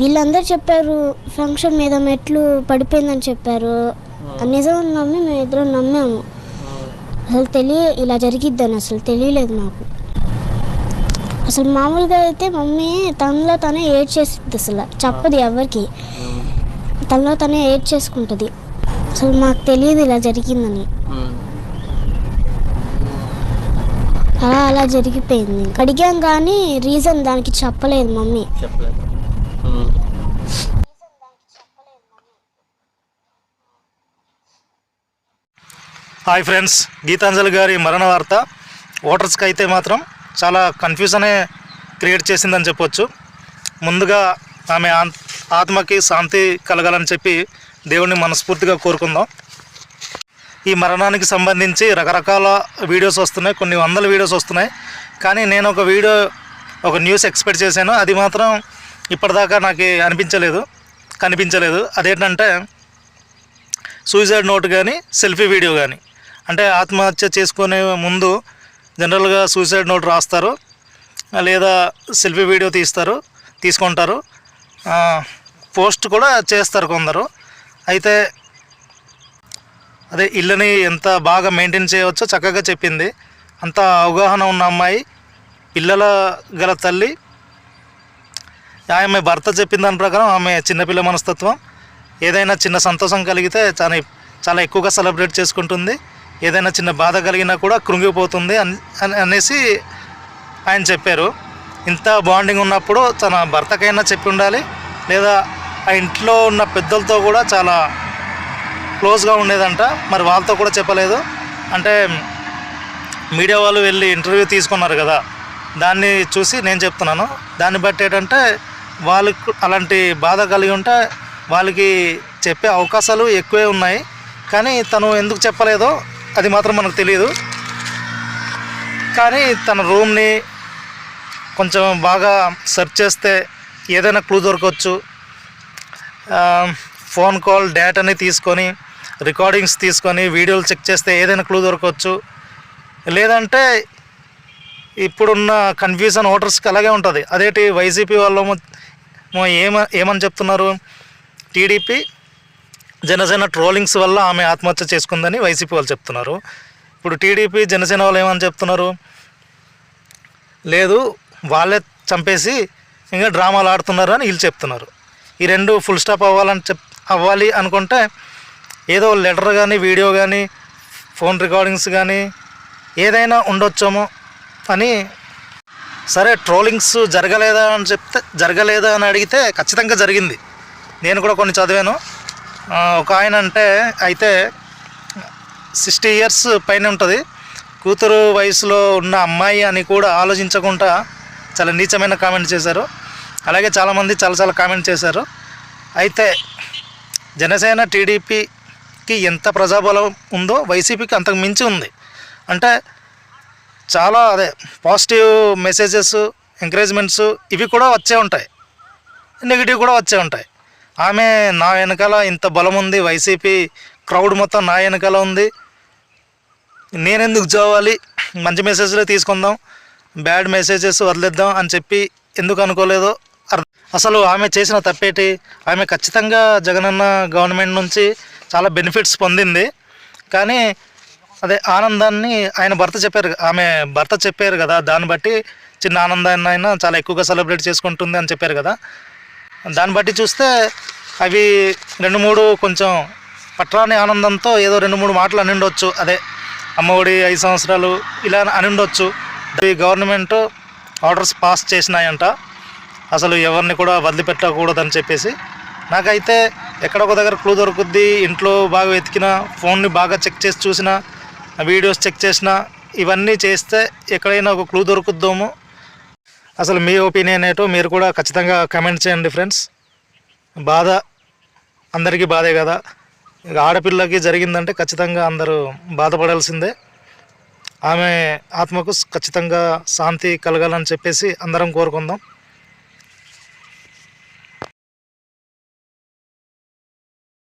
వీళ్ళందరూ చెప్పారు ఫంక్షన్ మీద మెట్లు పడిపోయిందని చెప్పారు. నిజం నమ్మి మేము ఇద్దరం నమ్మాము. అసలు తెలియ ఇలా జరిగిద్దని అసలు తెలియలేదు మాకు. అసలు మామూలుగా అయితే మమ్మీ తనలో తనే ఏడ్ చేసిద్ది అసలు. చెప్పదు ఎవరికి. తనలో తనే ఏడ్ చేసుకుంటుంది అసలు మాకు తెలియదు ఇలా జరిగిందని. అలా అలా జరిగిపోయింది. అడిగాం కానీ రీజన్ దానికి చెప్పలేదు మమ్మీ. చెప్పలేదు. హాయ్ ఫ్రెండ్స్ గీతాంజలి గారి మరణ వార్త. ఓటర్స్కి అయితే మాత్రం చాలా కన్ఫ్యూజనే క్రియేట్ చేసిందని చెప్పొచ్చు. ముందుగా ఆమె ఆత్మకి శాంతి కలగాలని చెప్పి దేవుణ్ణి మనస్ఫూర్తిగా కోరుకుందాం. ఈ మరణానికి సంబంధించి రకరకాల వీడియోస్ వస్తున్నాయి కొన్ని వందల వీడియోస్ వస్తున్నాయి. కానీ నేను ఒక వీడియో ఒక న్యూస్ ఎక్స్పెక్ట్ చేశాను. అది మాత్రం ఇప్పటిదాకా నాకు అనిపించలేదు కనిపించలేదు. అదేంటంటే సూసైడ్ నోట్ కానీ సెల్ఫీ వీడియో కానీ అంటే ఆత్మహత్య చేసుకునే ముందు జనరల్గా సూసైడ్ నోట్ రాస్తారు లేదా సెల్ఫీ వీడియో తీస్తారు తీసుకుంటారు. పోస్ట్ కూడా చేస్తారు కొందరు. అయితే అదే ఇల్లుని ఎంత బాగా మెయింటైన్ చేయవచ్చో చక్కగా చెప్పింది. అంత అవగాహన ఉన్న అమ్మాయి పిల్లల గల తల్లి ఆమె భర్త చెప్పిన దాని ప్రకారం ఆమె చిన్నపిల్ల మనస్తత్వం. ఏదైనా చిన్న సంతోషం కలిగితే చాలా చాలా ఎక్కువగా సెలబ్రేట్ చేసుకుంటుంది. ఏదైనా చిన్న బాధ కలిగినా కూడా కృంగిపోతుంది అని అని- అనేసి ఆయన చెప్పారు. ఇంత బాండింగ్ ఉన్నప్పుడు తన భర్తకైనా చెప్పి ఉండాలి. లేదా ఆ ఇంట్లో ఉన్న పెద్దలతో కూడా చాలా క్లోజ్గా ఉండేదంట. మరి వాళ్ళతో కూడా చెప్పలేదు. అంటే మీడియా వాళ్ళు వెళ్ళి ఇంటర్వ్యూ తీసుకున్నారు కదా. దాన్ని చూసి నేను చెప్తున్నాను. దాన్ని బట్టి ఏంటంటే వాళ్ళకు అలాంటి బాధ కలిగి ఉంటే వాళ్ళకి చెప్పే అవకాశాలు ఎక్కువే ఉన్నాయి. కానీ తను ఎందుకు చెప్పలేదో అది మాత్రం మనకు తెలియదు కానీ తన రూమ్ని కొంచెం బాగా సెర్చ్ చేస్తే ఏదైనా క్లూ దొరకవచ్చు. ఫోన్ కాల్ డేటాని తీసుకొని రికార్డింగ్స్ తీసుకొని వీడియోలు చెక్ చేస్తే ఏదైనా క్లూ దొరకవచ్చు. లేదంటే ఇప్పుడున్న కన్ఫ్యూజన్ ఓటర్స్కి అలాగే ఉంటుంది. అదేటి వైసీపీ వాళ్ళము ఏమ ఏమని చెప్తున్నారు? టీడీపీ జనసేన ట్రోలింగ్స్ వల్ల ఆమె ఆత్మహత్య చేసుకుందని వైసీపీ వాళ్ళు చెప్తున్నారు. ఇప్పుడు టీడీపీ జనసేన వాళ్ళు ఏమని చెప్తున్నారు? లేదు వాళ్ళే చంపేసి ఇంకా డ్రామాలు ఆడుతున్నారు అని వీళ్ళు చెప్తున్నారు. ఈ రెండు ఫుల్ స్టాప్ అవ్వాలని చెప్ అవ్వాలి అనుకుంటే ఏదో లెటర్ కానీ వీడియో కానీ ఫోన్ రికార్డింగ్స్ కానీ ఏదైనా ఉండొచ్చేమో అని సరే ట్రోలింగ్స్ జరగలేదా అని చెప్తే జరగలేదా అని అడిగితే ఖచ్చితంగా జరిగింది. నేను కూడా కొన్ని చదివాను. ఒక ఆయన అంటే అయితే సిక్స్టీ ఇయర్స్ పైన ఉంటుంది. కూతురు వయసులో ఉన్న అమ్మాయి అని కూడా ఆలోచించకుండా చాలా నీచమైన కామెంట్ చేశారు. అలాగే చాలామంది చాలా చాలా కామెంట్ చేశారు. అయితే జనసేన టీడీపీకి ఎంత ప్రజాబలం ఉందో వైసీపీకి అంతకు మించి ఉంది. అంటే చాలా అదే పాజిటివ్ మెసేజెస్ ఎంకరేజ్మెంట్స్ ఇవి కూడా వచ్చే ఉంటాయి. నెగిటివ్ కూడా వచ్చే ఉంటాయి. ఆమె నా వెనకాల ఇంత బలం ఉంది వైసీపీ క్రౌడ్ మొత్తం నా వెనకాల ఉంది. నేనెందుకు చదవాలి మంచి మెసేజ్లే తీసుకుందాం. బ్యాడ్ మెసేజెస్ వదిలేద్దాం అని చెప్పి ఎందుకు అనుకోలేదో అసలు ఆమె చేసిన తప్పేటి? ఆమె ఖచ్చితంగా జగనన్న గవర్నమెంట్ నుంచి చాలా బెనిఫిట్స్ పొందింది. కానీ అదే ఆనందాన్ని ఆయన భర్త చెప్పారు ఆమె భర్త చెప్పారు కదా దాన్ని బట్టి చిన్న ఆనందాన్ని అయినా చాలా ఎక్కువగా సెలబ్రేట్ చేసుకుంటుంది అని చెప్పారు కదా. దాన్ని బట్టి చూస్తే అవి రెండు మూడు కొంచెం పట్రాని ఆనందంతో ఏదో రెండు మూడు మాటలు అని ఉండొచ్చు అదే అమ్మఒడి ఐదు సంవత్సరాలు ఇలా అని ఉండొచ్చు ఈ గవర్నమెంట్ ఆర్డర్స్ పాస్ చేసినాయంట. అసలు ఎవరిని కూడా వదిలిపెట్టకూడదని చెప్పేసి. నాకైతే ఎక్కడ ఒక దగ్గర క్లూ దొరుకుద్ది ఇంట్లో బాగా వెతికినా ఫోన్ని బాగా చెక్ చేసి చూసినా వీడియోస్ చెక్ చేసినా ఇవన్నీ చేస్తే ఎక్కడైనా ఒక క్లూ దొరుకుద్దాము. అసలు మీ ఒపీనియన్ ఏంటో మీరు కూడా ఖచ్చితంగా కమెంట్ చేయండి ఫ్రెండ్స్ బాధ అందరికీ బాధే కదా. ఇక ఆడపిల్లకి జరిగిందంటే ఖచ్చితంగా అందరూ బాధపడాల్సిందే. ఆమె ఆత్మకు ఖచ్చితంగా శాంతి కలగాలని చెప్పేసి అందరం కోరుకుందాం.